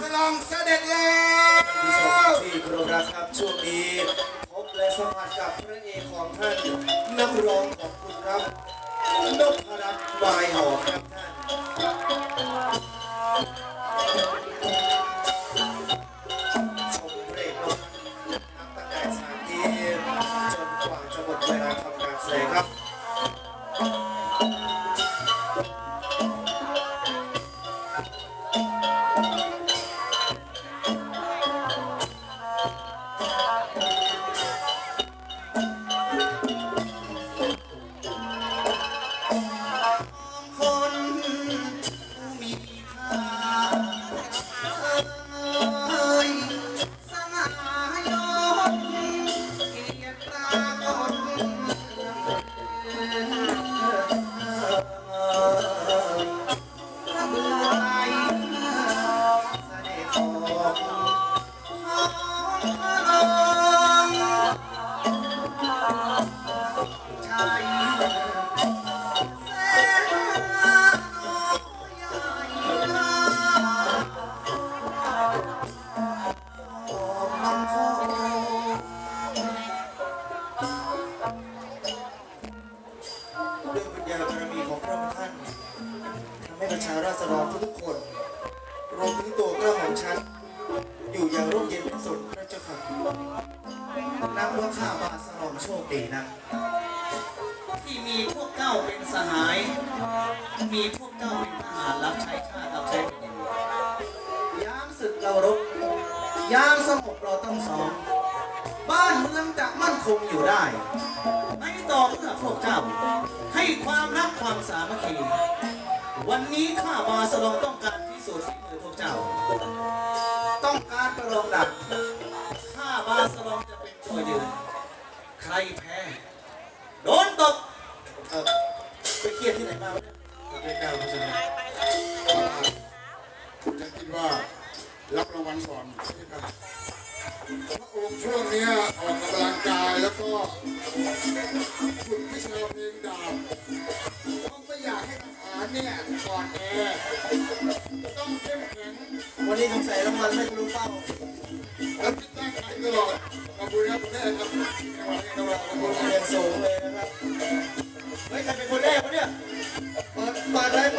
สลองเสด็จแล้วผู้ชมที่เคารพรักครับช่วงนี้พบและสัมผัสกับพระเอกของท่านนักร้องของคุณครับนพรัตน์วายหอมครับ ด้วยปัญญาบารมีของพระองค์ท่านทำให้ประชาราษฎรทุกๆคนรวมถึงตัวเกล้าของฉันอยู่อย่างร่มเย็นเป็นสุดพระเจ้าค่ะนับว่าข้าบาสลองโชคดีนะ ที่มีพวกเจ้าเป็นสหาย มีพวกเจ้าเป็นทหารรับใช้ชาติรับใช้แผ่นดินยามศึกเรารบยามสงบเราต้องซ้อมบ้านเมืองจะมั่นคงอยู่ได้ ไม่ต่อเมื่อพวกเจ้า ให้ความรักความสามัคคีวันนี้ข้าบาสลองต้องการพิสูจน์ฝีมือพวกเจ้า ต้องการประลองดักข้าบาสลองจะเป็นตัวยืน ใครแพ้ เออไปเครียดที่ไหนมาวะเนี่ยได้แก้วพระชนะจะคิดว่ารับรางวัลก่อนใช่ไหมครับพระองค์ช่วงเนี้ยออกกำลังกายแล้วก็ฝึกวิชาเพลงดาบต้องไม่อยากให้ทหารเนี่ยก่อนแอต้องเข้มแข็งวันนี้สงสัยรางวัลไม่รู้เป้าแล้วคิดตั้งใจตลอดขอบคุณครับคุณแม่ครับจังหวะนี้จังหวะขอบคุณครับสูงเลยนะครับ เฮ้ยใครเป็นคนแรกวะเนี่ยเปิดเปิดเลย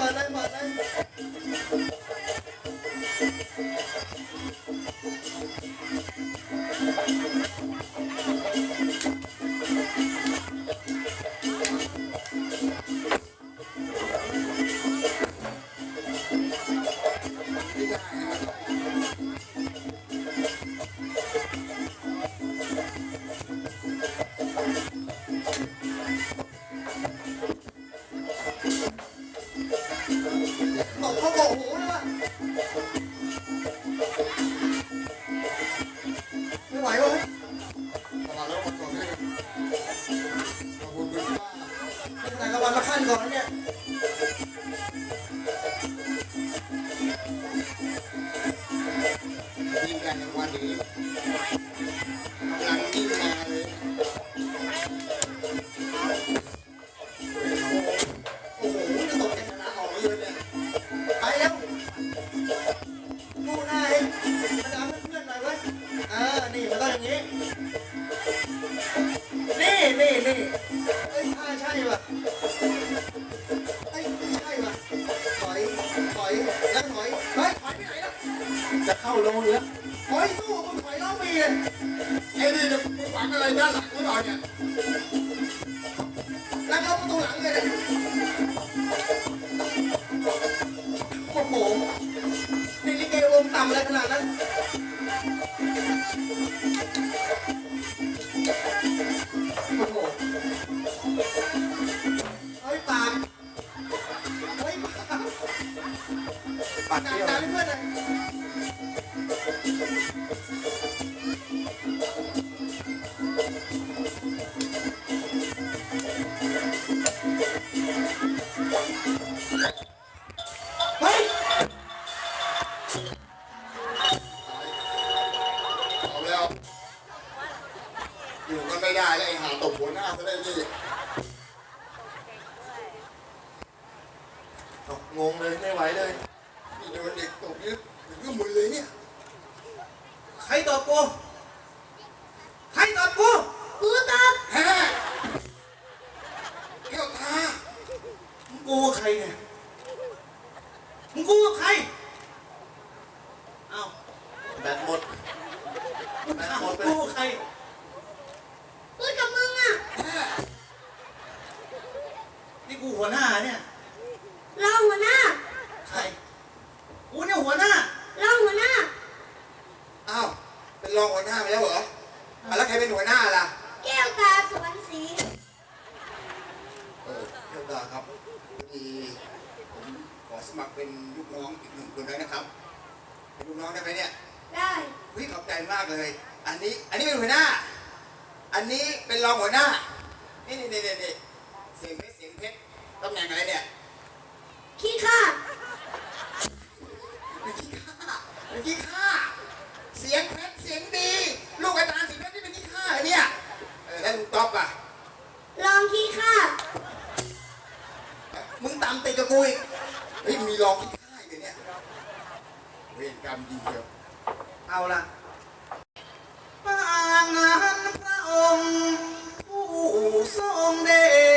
นาด เข้าโรงอยู่แล้วถอยสู้มึงถอยล้อฟรีไอ้นี่เนี่ยมึงหวังอะไรด้านหลังหรือเปล่าเนี่ยแล้วก็ประตูหลังเลยนี่ยโอ้โหนี่ลิเกวงต่ำอะไรขนาดนั้น อยู่ก็ไม่ได้แล้วไอ้หาตบหัวหน้าซะได้นี่งงเลยไม่ไหวเลยมีเด็กตบยึดถึงก็มือเลยเนี่ย ใครตอบกู ใครตอบกู หัวหน้าเนี่ยรองหัวหน้าใครกูเนี่ยหัวหน้ารองหัวหน้า อ้าวเป็นรองหัวหน้าไปแล้วเหรออะแล้วใครเป็นหัวหน้าล่ะแก้วตาสวนสีเออแก้วตาครับพอดีผมขอสมัครเป็นลูกน้องอีกหนึ่งคนได้นะครับ เป็นลูกน้องได้ไหมเนี่ยได้วิขอบใจมากเลย อันนี้อันนี้เป็นหัวหน้า อันนี้เป็นรองหัวหน้า นี่นี่นี่นี่ ตำแหน่งอะไรเนี่ยขี้ข้าเป็นขี้ข้าเป็นขี้ข้าเสียงเพชรเสียงดี ลูกอาจารย์สีเพชรนี่เป็นขี้ข้าเหรอเนี่ยเออแล้วลุงต๊อบอะรองขี้ข้ามึงตามติดกับกูอีกเฮ้ยมีรองขี้ข้าอีกเหรอเนี่ยเวรกรรมดีเดียวเอาละปางงานพระองค์ผู้ทรงเดช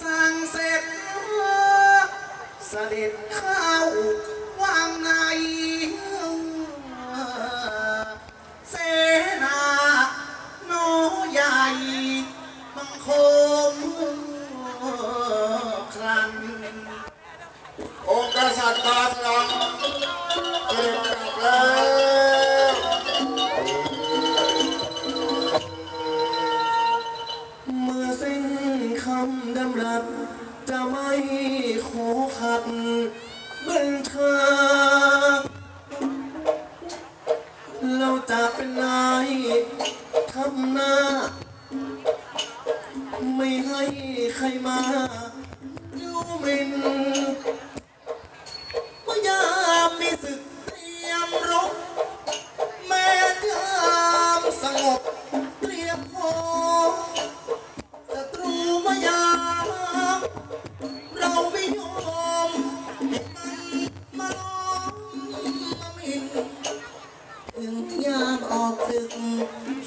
สั่งเสร็จเสด็จเข้าวางในเสนาโนใหญ่บังคมครันองค์กษัตริย์มาสลัง ขัดบัญชาเรา ศึก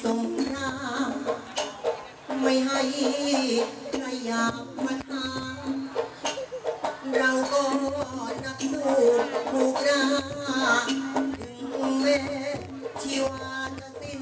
สงครามไม่ให้ใครอยากมาทางเราก็นักสู้ผูกราถึงแม้ชีวาจะสิ้น